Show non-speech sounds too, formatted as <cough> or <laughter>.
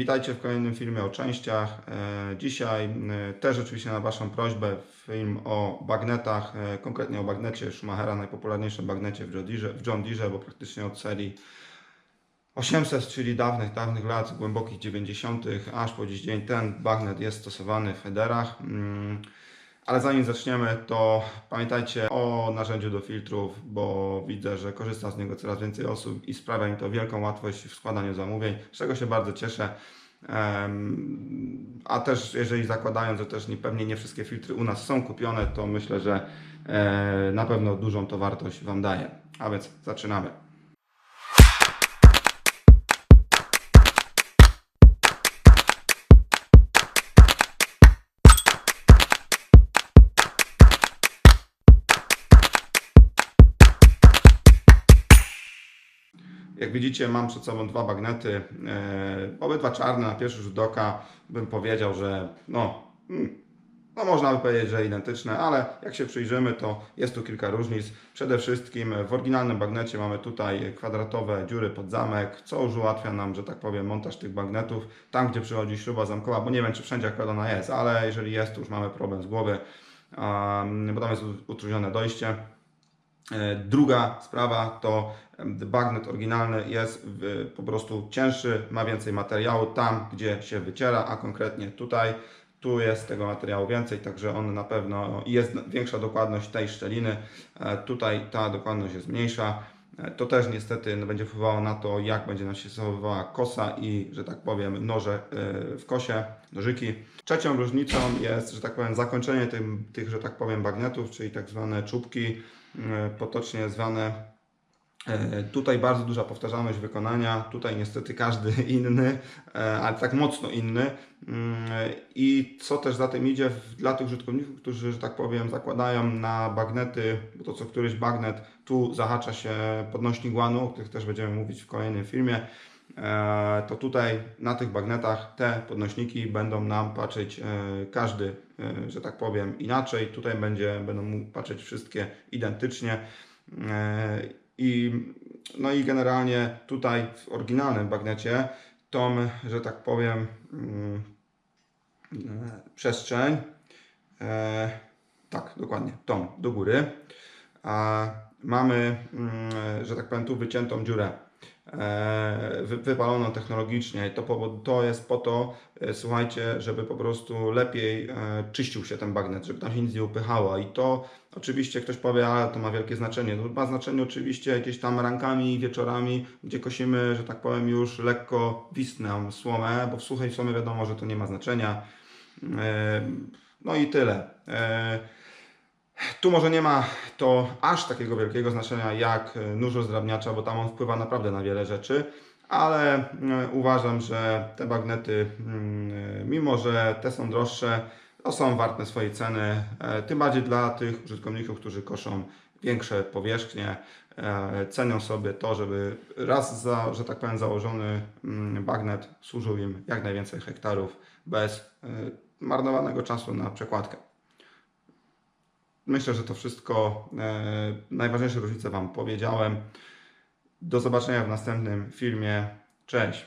Witajcie w kolejnym filmie o częściach. E, Dzisiaj e, też oczywiście na Waszą prośbę film o bagnetach, e, konkretnie o bagnecie Schumachera, najpopularniejszym bagnecie w John Deere, w John bo praktycznie od serii 800, czyli dawnych, dawnych lat, głębokich 90., aż po dziś dzień ten bagnet jest stosowany w headerach. Ale zanim zaczniemy, to pamiętajcie o narzędziu do filtrów, bo widzę, że korzysta z niego coraz więcej osób i sprawia mi to wielką łatwość w składaniu zamówień, z czego się bardzo cieszę. A też jeżeli zakładając, że też nie, pewnie nie wszystkie filtry u nas są kupione, to myślę, że e, na pewno dużą to wartość Wam daje. A więc zaczynamy. Jak widzicie, mam przed sobą dwa bagnety, e, obydwa czarne, na pierwszy rzut oka bym powiedział, że no, mm, no można by powiedzieć, że identyczne, ale jak się przyjrzymy, to jest tu kilka różnic. Przede wszystkim w oryginalnym bagnecie mamy tutaj kwadratowe dziury pod zamek, co już ułatwia nam, że tak powiem, montaż tych bagnetów. Tam, gdzie przychodzi śruba zamkowa, bo nie wiem, czy wszędzie akurat ona jest, ale jeżeli jest, to już mamy problem z głowy, bo tam jest utrudnione dojście. E, Druga sprawa to bagnet oryginalny jest po prostu cięższy, ma więcej materiału tam, gdzie się wyciera, a konkretnie tutaj. Tu jest tego materiału więcej, także on na pewno jest większa dokładność tej szczeliny. E, Tutaj ta dokładność jest mniejsza. E, To też niestety no, będzie wpływało na to, jak będzie nam się zachowywała kosa i, że tak powiem, noże e, w kosie, nożyki. Trzecią różnicą jest, że tak powiem, zakończenie tym, tych, że tak powiem, bagnetów, czyli tak zwane czubki, e, potocznie zwane Tutaj bardzo duża powtarzalność wykonania, tutaj niestety każdy <laughs> inny, e, ale tak mocno inny. Mm, I co też za tym idzie dla tych użytkowników, którzy, że tak powiem, zakładają na bagnety, bo to co któryś bagnet tu zahacza się podnośnik łanu, o których też będziemy mówić w kolejnym filmie, e, to tutaj na tych bagnetach te podnośniki będą nam patrzeć e, każdy, e, że tak powiem, inaczej. Tutaj będzie, będą patrzeć wszystkie identycznie. E, I, no i generalnie tutaj w oryginalnym bagnecie tą, że tak powiem, mm, e, przestrzeń, e, tak dokładnie, tą do góry, mamy, mm, że tak powiem, tu wyciętą dziurę. e, wypaloną technologicznie i to, powo- to jest po to, e, słuchajcie, żeby po prostu lepiej e, czyścił się ten bagnet, żeby tam się nic nie upychało i to oczywiście ktoś powie, ale to ma wielkie znaczenie. No, ma znaczenie oczywiście jakieś tam rankami, wieczorami, gdzie kosimy, że tak powiem, już lekko wisnę słomę, bo w suchej słomie wiadomo, że to nie ma znaczenia. E, No i tyle. E, tu może nie ma to aż takiego wielkiego znaczenia jak e, nóż rozdrabniacza, bo tam on wpływa naprawdę na wiele rzeczy, ale e, uważam, że te bagnety, mm, e, mimo że te są droższe, to są warte swojej ceny, tym bardziej dla tych użytkowników, którzy koszą większe powierzchnie, cenią sobie to, żeby raz za, że tak powiem, założony mm, bagnet służył im jak najwięcej hektarów bez marnowanego czasu na przekładkę. Myślę, że to wszystko. E, najważniejsze różnice Wam powiedziałem. Do zobaczenia w następnym filmie. Cześć.